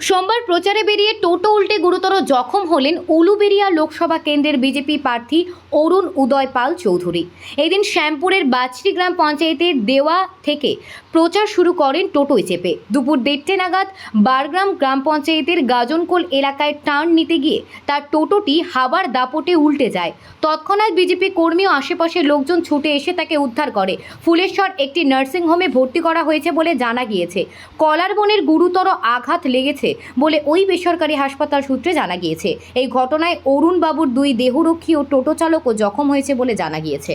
সোমবার প্রচারে বেরিয়ে টোটো উল্টে গুরুতর জখম হলেন উলুবেরিয়া লোকসভা কেন্দ্রের বিজেপি প্রার্থী অরুণ উদয় পাল চৌধুরী। এদিন শ্যামপুরের বাচরি গ্রাম পঞ্চায়েতের দেওয়া থেকে প্রচার শুরু করেন টোটোয় চেপে। দুপুর দেড়টে নাগাদ বারগ্রাম গ্রাম পঞ্চায়েতের গাজনকোল এলাকায় টার্ন নিতে গিয়ে তার টোটোটি হাবার দাপটে উল্টে যায়। তৎক্ষণাৎ বিজেপি কর্মী ও আশেপাশের লোকজন ছুটে এসে তাকে উদ্ধার করে। ফুলেশ্বর একটি নার্সিংহোমে ভর্তি করা হয়েছে বলে জানা গিয়েছে। কলার বনের গুরুতর আঘাত লেগেছে বলে ওই বেসরকারি হাসপাতাল সূত্রে জানা গিয়েছে। এই ঘটনায় অরুণবাবুর দুই দেহরক্ষী ও টোটো চালকও জখম হয়েছে বলে জানা গিয়েছে।